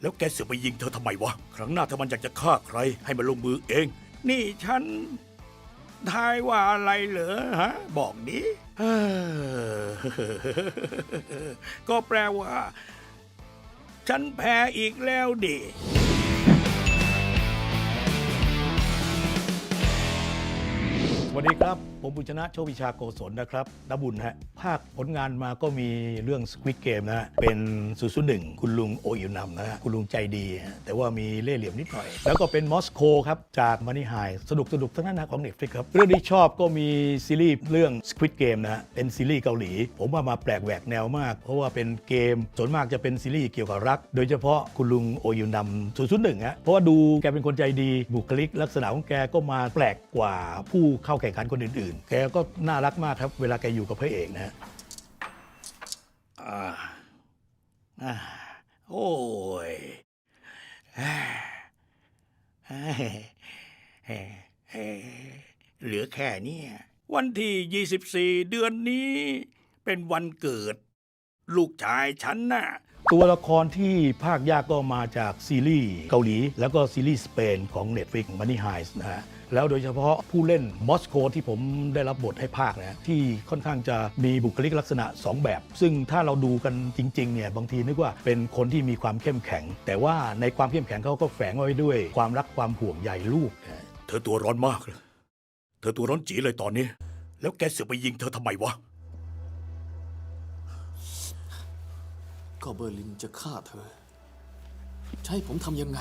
แล้วแกเสือไปยิงเธอทำไมวะ ครั้งหน้าถ้ามันอยากจะฆ่าใคร ให้มันลงมือเอง นี่ฉันทายว่าอะไรเหรอฮะ บอกดิเออก็แปลว่า ฉันแพ้อีกแล้วดิ สวัสดีครับ ผมบุญชนะโชควิชาโกศลนะครับนบุญฮะ ภาคผลงานมาก็มีเรื่อง Squid Game นะฮะ เป็นศูนย์หนึ่งคุณลุงโอยุนำนะฮะ คุณลุงใจดีฮะแต่ว่ามีเล่ห์เหลี่ยมนิดหน่อย แล้วก็เป็นมอสโกครับ จากมานิไฮสนุกสนุกทั้งนั้นนะของเน็ตฟลิกครับ เรื่องที่ชอบก็มีซีรีส์เรื่อง Squid Game นะฮะ เป็นซีรีส์เกาหลี ผมว่ามาแปลกแหวกแนวมาก เพราะว่าเป็นเกม ส่วนมากจะเป็นซีรีส์เกี่ยวกับรัก โดยเฉพาะคุณลุงโอยุนำศูนย์หนึ่งฮะ เพราะว่าดูแกเป็นคนใจดี บุคลิกลักษณะของแกก็มาแปลกกว่าผู้เข้าแข่งขันคนอื่นๆ แกก็น่ารักมากครับ เวลาแกอยู่กับพระเอกนะฮะอ่าอ่าโอ้ยเหลือแค่เนี้วันที่ 24 เดือนนี้เป็นวันเกิด ลูกชายฉันน่ะ ตัวละครที่ภาคยากก็มาจากซีรีส์เกาหลี แล้วก็ซีรีส์สเปนของ Netflix Money Heist นะฮะแล้วโดยเฉพาะผู้เล่นมอสโกที่ผมได้รับบทให้ภาคนะที่ค่อนข้างจะมีบุคลิกลักษณะ 2 แบบ ซึ่งถ้าเราดูกันจริงๆเนี่ยบางทีนึกว่าเป็นคนที่มีความเข้มแข็ง แต่ว่าในความเข้มแข็งเขาก็แฝงไว้ด้วยความรักความห่วงใยลูกนะเธอตัวร้อนมากเลยเธอตัวร้อนจีเลยตอนนี้ แล้วแกเสือกไปยิงเธอทำไมวะ ก็เบอร์ลินจะฆ่าเธอจะให้ผมทำยังไง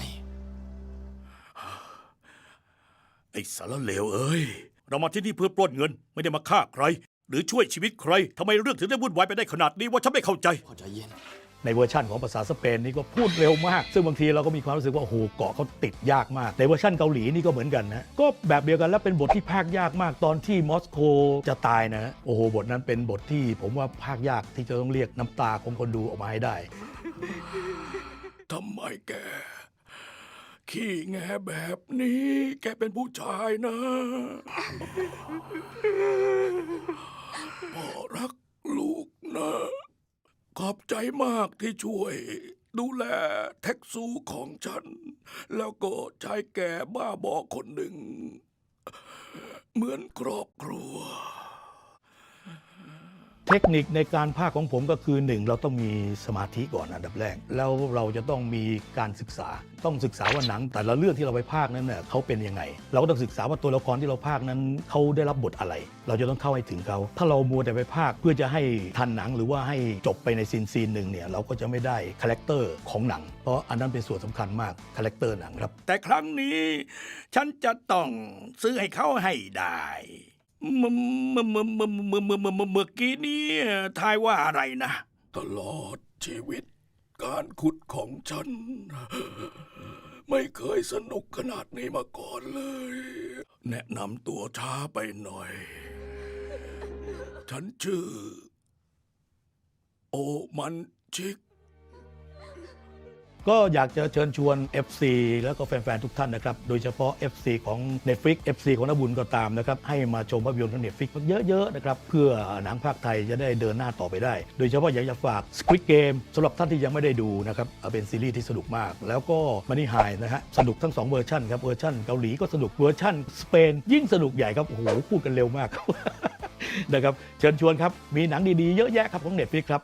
ไอ้สารเลวเอ้ย เรามาที่นี่เพื่อปล้นเงิน ไม่ได้มาฆ่าใคร หรือช่วยชีวิตใครทำไมเรื่องถึงได้วุ่นวายไปได้ขนาดนี้ว่าฉันไม่เข้าใจ พอใจเย็น ในเวอร์ชั่นของภาษาสเปนนี่ก็พูดเร็วมาก ซึ่งบางทีเราก็มีความรู้สึกว่าโอ้โหเกาะเขาติดยากมาก ในเวอร์ชั่นเกาหลีนี่ก็เหมือนกันนะก็แบบเดียวกันแล้วเป็นบทที่ภาคยากมากตอนที่มอสโกจะตายนะโอ้โหบทนั้นเป็นบทที่ผมว่าภาคยากที่จะต้องเรียกน้ำตาของคนดูออกมาให้ได้ทำไมแกขี้แงแบบนี้ แกเป็นผู้ชายนะพ่อรักลูกนะ ขอบใจมากที่ช่วย ดูแลแท็กซูของฉัน แล้วก็ชายแก่บ้าบอคนหนึ่ง เหมือนครอบครัว เทคนิคในการภาคของผมก็คือหนึ่งเราต้องมีสมาธิก่อนอันดับแรก แล้วเราจะต้องมีการศึกษา ต้องศึกษาว่าหนัง แต่ละเรื่องที่เราไปภาคนั้นเน่ะเขาเป็นยังไง เราก็ต้องศึกษาว่าตัวละครที่เราภาคนั้นเขาได้รับบทอะไร เราจะต้องเข้าให้ถึงเขา ถ้าเรามัวแต่ไปภาคเพื่อจะให้ทันหนังหรือว่าให้จบไปในซีนซีนหนึ่งเนี่ยเราก็จะไม่ได้คาแรคเตอร์ของหนัง เพราะอันนั้นเป็นส่วนสำคัญมากคาแรคเตอร์หนังครับ แต่ครั้งนี้ฉันจะต้องซื้อให้เขาให้ได้ เมื่อเมื่อเมื่อเมื่อเมื่อเมื่อเมื่อเมื่อกี้นี้ทายว่าอะไรนะ ตลอดชีวิต การขุดของฉัน ไม่เคยสนุกขนาดนี้มาก่อนเลย แนะนำตัวช้าไปหน่อย ฉันชื่อ โอมันชิก ก็อยากจะเชิญชวน FC แล้วก็แฟนๆ ทุกท่านนะครับ โดยเฉพาะ FC ของ Netflix FC ของนบุญก็ตามนะครับ ให้มาชมภาพยนตร์ของ Netflix เยอะๆนะครับ เพื่อหนังภาคไทยจะได้เดินหน้าต่อไปได้ โดยเฉพาะอยากจะฝาก Squid Game สำหรับท่านที่ยังไม่ได้ดูนะครับเป็นซีรีส์ที่สนุกมาก แล้วก็มันนี่ไฮนะฮะสนุกทั้ง 2 เวอร์ชันครับเวอร์ชันเกาหลีก็สนุกเวอร์ชันสเปนยิ่งสนุกใหญ่ครับโอ้โหพูดกันเร็วมากนะครับเชิญชวนครับมีหนังดีๆเยอะแยะครับของ Netflix ครับ